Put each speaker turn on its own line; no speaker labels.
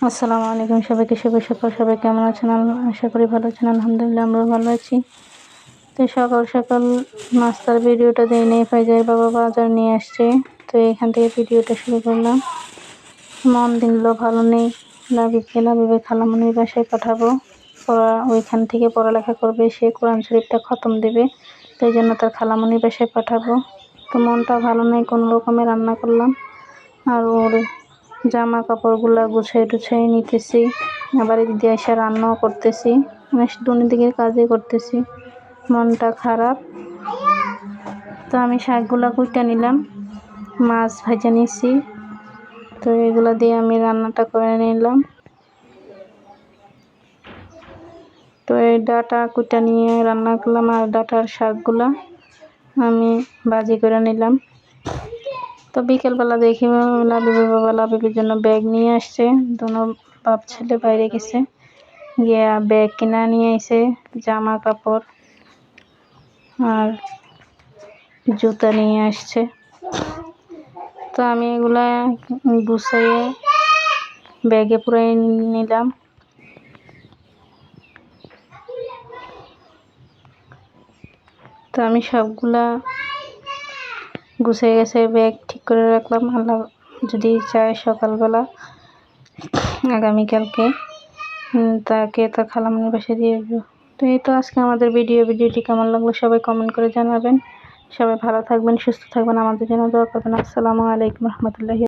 আসসালামু আলাইকুম সবাইকে, শুভ সকাল। সবাই কেমন আছেন? আশা করি ভালো আছেন। আলহামদুলিল্লাহ আমরা ভালো আছি। তো সকাল সকাল নাস্তার ভিডিওটা দিয়ে নিয়ে ফাইজার বাবা বাজার নিয়ে আসছে। তো এখান থেকে ভিডিওটা শুরু করলাম। মন দিল ভালো নেই লাবিবকে লাবিবে খালামনির বাসায় পাঠাবো। পড়া ওইখান থেকে পড়ালেখা করবে, সে কোরআন শরীফটা খতম দেবে। তো এই জন্য তার খালামনির বাসায় পাঠাবো। তো মনটা ভালো নেই, কোনো রকমে রান্না করলাম। আর ওর জামা কাপড়গুলো গুছিয়ে টুছিয়ে নিতেছি, আবার এদিকে এসে রান্নাও করতেছি মানে দুদিকের কাজই করতেছি। মনটা খারাপ। তো আমি শাকগুলো কুইটা নিলাম, মাছ ভেজে নিছি, তো এগুলো দিয়ে আমি রান্নাটা করে নিলাম। তো এই ডাটা কুইটা নিয়ে রান্না করলাম আর ডাটার শাকগুলা আমি ভাজি করে নিলাম। তো বিকেলবেলা দেখি লাবিবের বাবা, লাবিবের জন্য ব্যাগ নিয়ে আসছে। দুনো বাপ ছেলে বাইরে গেছে। গিয়া ব্যাগ কিনা নিয়ে এসে জামা কাপড় আর জুতা নিয়ে আসছে। তো আমি এগুলা গুছাইয়ে ব্যাগে পুরাই নিলাম। তো আমি সবগুলা গুছিয়ে গেছে, ব্যাগ ঠিক করে রাখলাম। আল্লাহ যদি চায় সকালবেলা, আগামীকালকে তাকে তো খালামনির বাসে দিয়ে আসব। তো এই তো আজকে আমাদের ভিডিও। ভিডিওটি কেমন লাগল সবাই কমেন্ট করে জানাবেন। সবাই ভালো থাকবেন, সুস্থ থাকবেন। আমাদের জন্য দোয়া করবেন। আসসালামু আলাইকুম রহমতুল্লাহি